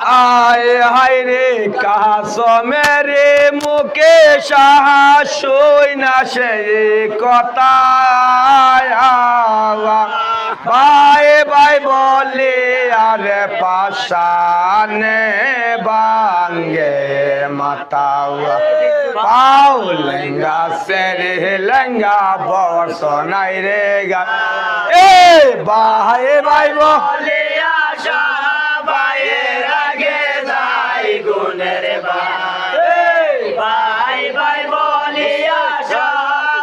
আয় হায় রে কাহাস মেরে মুকে সাহাসই না সে কথা। ভাই ভাই বলে, আরে পাশানে বাঙ্গে। ভাই ভাই ভাই বলে আশা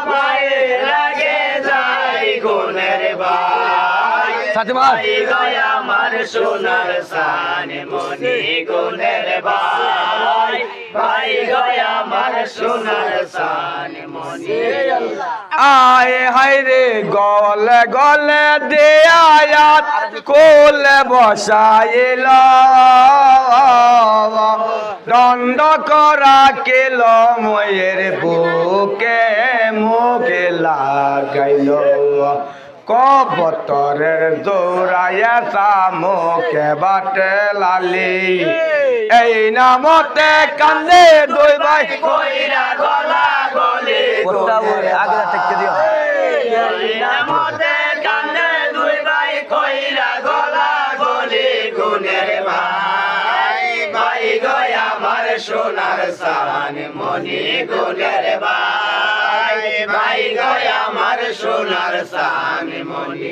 ভাইয়ের আগে যাই গুণের ভাই সাথী মার আমার সোনার সান মনি গুণের ভাই আয় হায় রে গলে গলে দে আয়াত, কোলে বসাইল। দণ্ড করা কেল ময়ের বুকে, মুখে লাগাইল। কবতরের দৌড়াইয়া মুখে বাটে লালি। এই নামতে কান্দে দুই ভাই। কইরা গলা গলে আগে থেকে দিও। নামতে কান্দে দুই ভাই কইরা গলা গলে গুনের ভাই। ভাই গয় আমার সোনার সান মনি গুনের ভাই। ভাই গয় আমার সোনার সান মনি।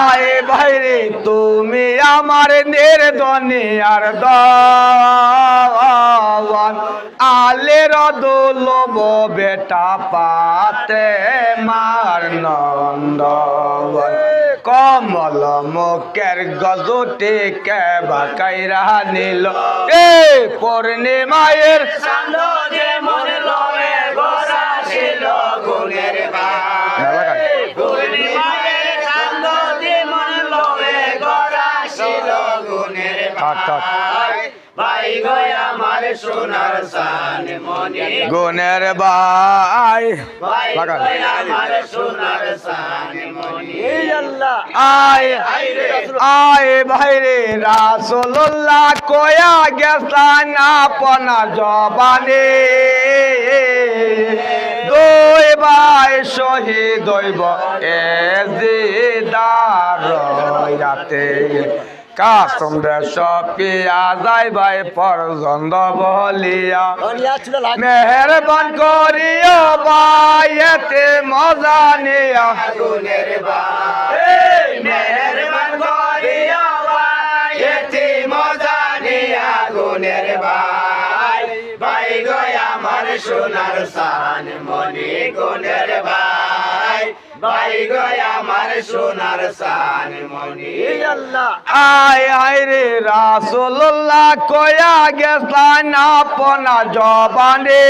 আয় ভাইরে তুমি আমার নির্দনে আর দান আলের দোলব বেটা পাতে মার নন্দন কমল মুখের গজতে কে বাকাইরা নিল? এ পূর্ণিমায়ের চান্দ যে মনে গুণের সান আয় ভাইরে রাসোল্লাহ কয়া গেছান আপনা জবানে। দুই ভাই শহীদ হইব এ জিদারয়াতে কাসম রে সপিয়া যাই ভাই পরজন্দ বলিয়া। মেহরবান করিও ভাই এতে মজা নিয়া। গুনের করিয়া ভাই এতে মজা নিয়া। গুনের ভাই ভাই গয় আমার সোনার সান মনি গুনের ভাই ভাই গয় আমার সোনার সান মনি। আয় আয় রে রাসোল্লাহ কয়া গেছান আপনা জবানে।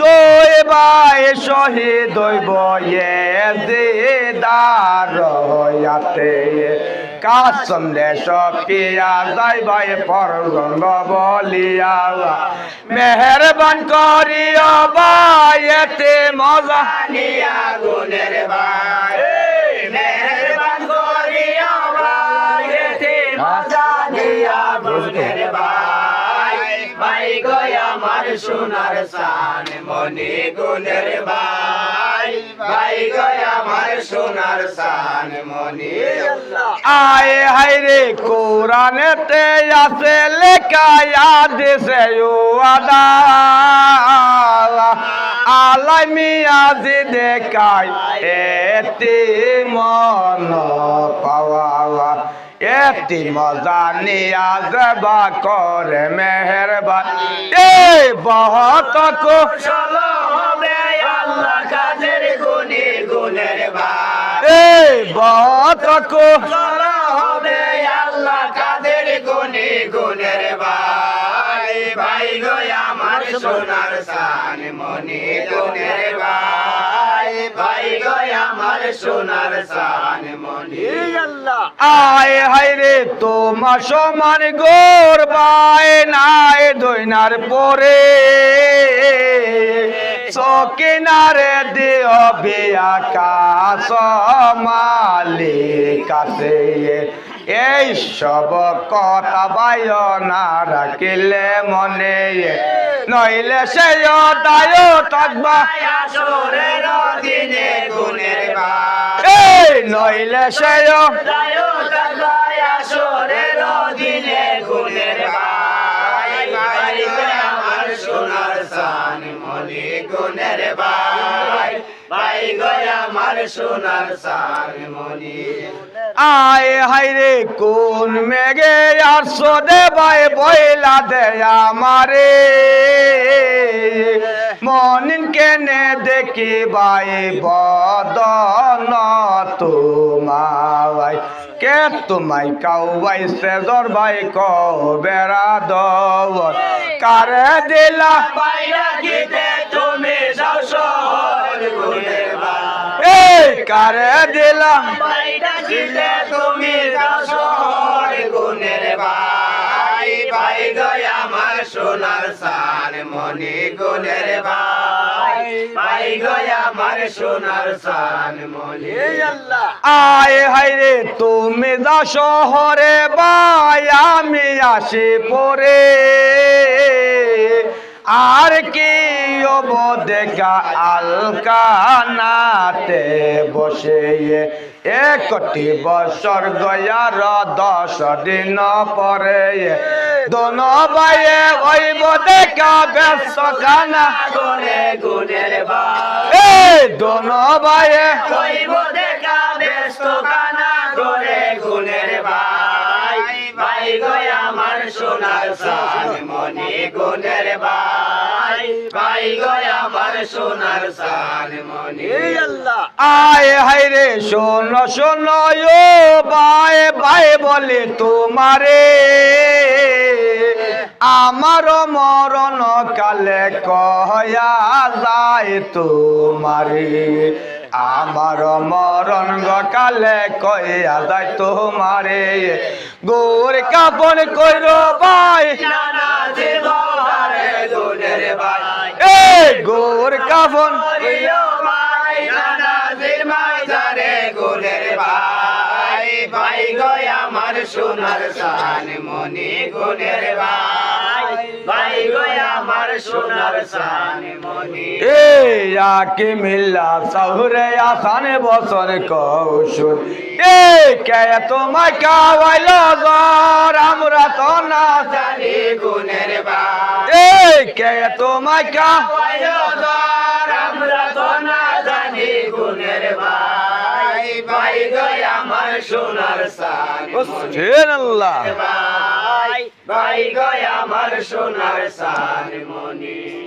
দই ভাই শহীদ হইব এ দিদারয়াতে কাসম রে সপিয়া যাই ভাই পরগন্দ বলিয়া। মেহরবান করিও ভাই এতে মজা। নিয়া মেহরবান মজা নিয়া গুনের ভাই। ভাই গয় আমার সোনার সান মনি গুনের ভাই। ভাই গয় আমার সোনার সান মনি আয় হায় রে, কোরআনেতে আছে লেখা আদেশে আদা আলাই মিয়াজি দেখাই এতি মন পাওয়া এতি মজা নিয়া যাবা করে মেহরবান। এ বহুত কো চলো হবে আল্লাহ। কাদের গুনি গুনের ভাই এই বতকো চলা হবে আল্লাহ কাদের গুনে গুনের ভাই ভাই গো আমার সোনার সান মনে গুনের ভাই ভাই গো আমার সোনার সান মনে। আল্লাহ। আয় হায় রে তোমার সমান গোর বাই নাই দইনার পরে। সকিনারে দিও বিয়া কাস মালিক কাছে এই সব কথা বায় না রাখিলে মনে। নইলে সে দায় থাকবা এই নইলে সে দায়ো তাকায় আসরের দিনে গুনের ভাই আমার সোনার সান মনে আয় হাইরে কোন মেঘে আর সোদে বাই বইলা দে আমারে। মনিন কেনে দেখি বাই বদন তোমায়। কে তোমায় কাউবাই সে দর ভাই ক বেড়া দব কারে দিলা? বাইরা গিতে তুমি যাও শহর ভাই এই কারে দিলা? তুমি যাও শহর গুনের ভাই ভাই আমার সোনার সান মনে গুনের ভাই ভাই আমার সোনার সান মনে আল্লাহ। আয় হাইরে তুমি যা শহরে বাই আমি আসি পরে। আর কি অব দেখা আলকানাতে বসে একটি বছর গয়ার দশ দিন পরে দোন বাইয়ে দেখা ভাই এই দোন বাইয়ে কইব দেখা ব্যস্ত কানা করে গুনের ভাই ভাই গো আমার সোনার সান মনে গুনের ভাই ভাই গো আমার সোনার সান মনে। আল্লাহ। আয় হায় রে শোন শোন ও বাই বাই বলে তোমারে। আমার মরণ কালে কয়া যায় তোমারে। আমার মরণ কালে কয়া যায় তোমারে। গোর কাপন কইর বাই গোর কাফন। আমার সোনার সান মনে গুনের ভাই। আমার সোনার সান মনে। এ আকে মিল্লা সাহুরে আসানে বসন কৌশল। এ কে তোমায় কাওয়াইল গর আমরা তো না জানি গুনের ভাই এ কে তোমায় কা ওইও আমরা তো না জানি গুনের ভাই ভাই গো আমার সোনার সান মনে। আল্লাহ ভাই ভাই গো আমার সোনার সান মনি